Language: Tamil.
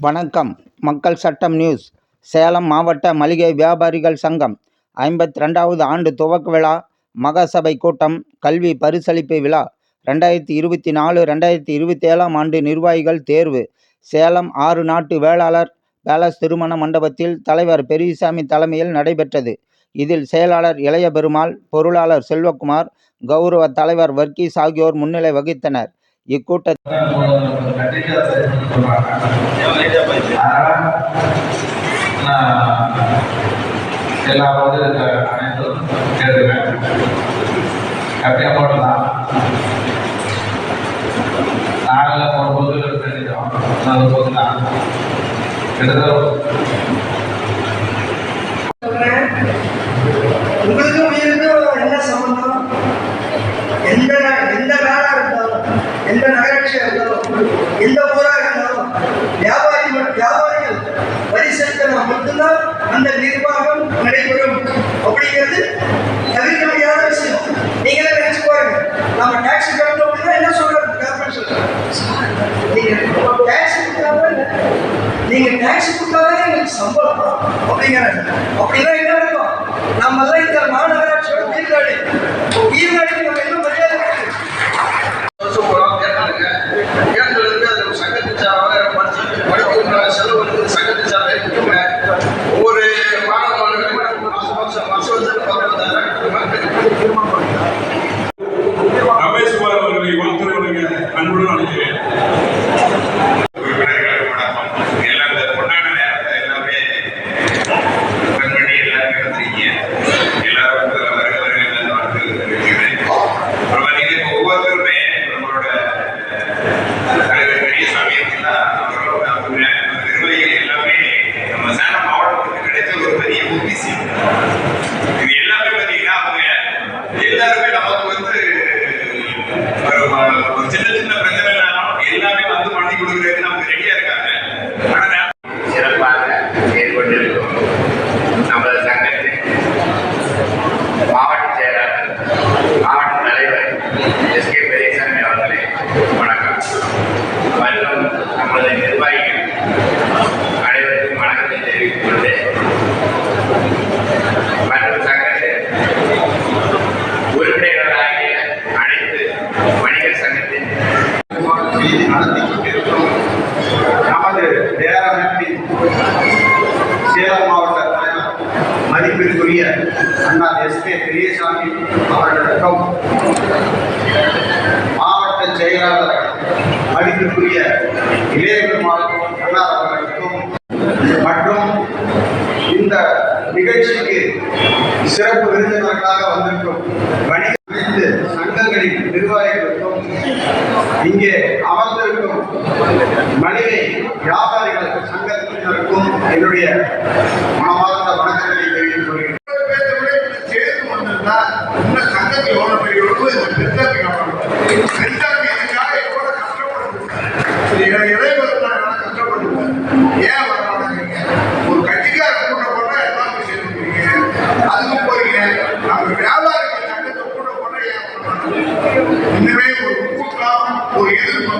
வணக்கம். மக்கள் சட்டம் நியூஸ். சேலம் மாவட்ட மளிகை வியாபாரிகள் சங்கம் ஐம்பத்தி ரெண்டாவது ஆண்டு துவக்க விழா மகசபை கூட்டம் கல்வி பரிசளிப்பு விழா ரெண்டாயிரத்தி இருபத்தி நாலு ரெண்டாயிரத்தி இருபத்தி ஏழாம் ஆண்டு நிர்வாகிகள் தேர்வு. சேலம் ஆறு நாட்டு வேளாளர் பேலஸ் திருமண மண்டபத்தில் தலைவர் பெரியசாமி தலைமையில் நடைபெற்றது. இதில் செயலாளர் இளைய பெருமாள் பொருளாளர் செல்வகுமார் கௌரவ தலைவர் வர்கீஸ் ஆகியோர் முன்னிலை வகித்தனர். இக்கூட்டத்தில் தெரிஞ்சிடும் அது போது உயிருக்கும் என்ன சம்பந்தம்? எந்த எந்த நாடா இருந்தாலும் எந்த நகராட்சியா இருந்தாலும் எந்த ஊரா இருந்தாலும் வியாபாரி மட்- வியாபாரிகள் வரி செலுத்தினா மட்டும்தான் அந்த நிர்வாகம் நடைபெறும். அப்படிங்கிறது கொடுத்தாதான் சம்பளம் அப்படிங்கிறாங்க அப்படின்னா என்ன இருக்கும் நம்ம எல்லாம் இந்த மாநகராட்சியோட உயிர்காடி உயிர்நாடுக்கு நம்ம என்ன மரியாதை கொடுக்கணும்? வருஷம் பூரா கேட்டாங்க கேட்டதுக்கு அது பெரிய இது எல்லாமே பார்த்தீங்கன்னா அவங்க எல்லாருமே நமக்கு வந்து ஒரு சின்ன சின்ன பிரச்சனை எல்லாமே வந்து பண்ணி கொடுக்குறதுக்கு நமக்கு ரெடியா இருக்காங்க ஆனா நான் சிறப்பாக செயல்பட்டிருக்கும் நமது சங்கத்தின் மாவட்ட செயலாளர் மாவட்ட தலைவர் எஸ் கே பெரியசாமி அவர்களே வணக்கம் மற்றும் நமது நிர்வாகிகள் அனைவருக்கும் வணக்கத்தை தெரிவித்துக் கொண்டு மற்றும் சங்கத்தின் உறுப்பினர்களாகிய அனைத்து வணிகர் சங்கத்தின் செய்தி நடத்தி கொண்டிருக்கிறோம் நமது நேரமைப்பின் சேலம் மாவட்ட தலைவர் அண்ணா எஸ் கே பெரியசாமி அவர்களுக்கும் மாவட்ட செயலாளர் மதிப்பிற்குரிய இளையபெருமாள் அண்ணா அவர்களுக்கும் மற்றும் இந்த நிகழ்ச்சிக்கு சிறப்பு விருந்தினர்களாக வந்திருக்கும் வணிக அனைத்து சங்கங்களின் நிர்வாகிகளுக்கும் இங்கே அமர்ந்திருக்கும் மளிகை வியாபாரிகள் சங்கத்தினருக்கும் என்னுடைய எனவே ஒரு கூட்டம் ஒரு எதிர்ப்பு